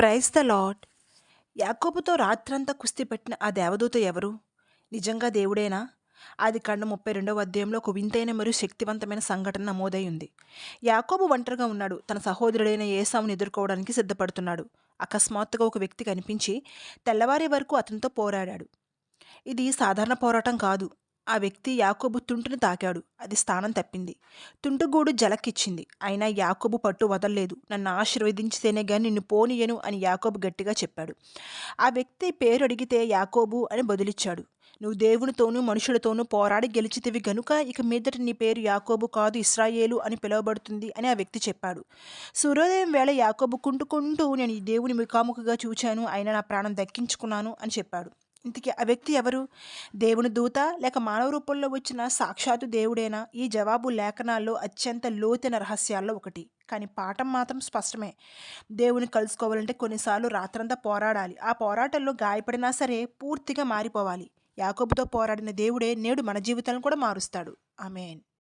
Praise the lord యాకోబుతో రాత్రంతా కుస్తీ పెట్టిన ఆ దేవదూత ఎవరు? నిజంగా దేవుడేనా? అది కండ ముప్పై రెండవ అధ్యాయంలో ఒక వింతైన మరియు శక్తివంతమైన సంఘటన నమోదై ఉంది. యాకోబు ఒంటరిగా ఉన్నాడు. తన సహోదరుడైన ఏసావుని ఎదుర్కోవడానికి సిద్ధపడుతున్నాడు. అకస్మాత్తుగా ఒక వ్యక్తి కనిపించి తెల్లవారే వరకు అతనితో పోరాడాడు. ఇది సాధారణ పోరాటం కాదు. ఆ వ్యక్తి యాకోబు తుంటును తాకాడు. అది స్థానం తప్పింది. తుంటుగూడు జలక్కిచ్చింది అయినా యాకోబు పట్టు వదల్లేదు. నన్ను ఆశీర్వదించితేనే గాని నిన్ను పోనీయను అని యాకోబు గట్టిగా చెప్పాడు. ఆ వ్యక్తి పేరు అడిగితే యాకోబు అని బదులిచ్చాడు. నువ్వు దేవునితోనూ మనుషులతోనూ పోరాడి గెలిచితివి గనుక ఇక మీదట నీ పేరు యాకోబు కాదు ఇస్రాయేలు అని పిలువబడుతుంది అని ఆ వ్యక్తి చెప్పాడు. సూర్యోదయం వేళ యాకోబు కుంటుకుంటూ నేను ఈ దేవుని ముఖాముఖిగా చూచాను. అయినా నా ప్రాణం దక్కించుకున్నాను అని చెప్పాడు. ఇంతకీ ఆ వ్యక్తి ఎవరు? దేవుని దూత లేక మానవ రూపంలో వచ్చిన సాక్షాత్తు దేవుడేనా? ఈ జవాబు లేఖనాల్లో అత్యంత లోతైన రహస్యాల్లో ఒకటి. కానీ పాఠం మాత్రం స్పష్టమే. దేవుని కలుసుకోవాలంటే కొన్నిసార్లు రాత్రంతా పోరాడాలి. ఆ పోరాటంలో గాయపడినా సరే పూర్తిగా మారిపోవాలి. యాకోబుతో పోరాడిన దేవుడే నేడు మన జీవితాలను కూడా మారుస్తాడు. ఆమెన్.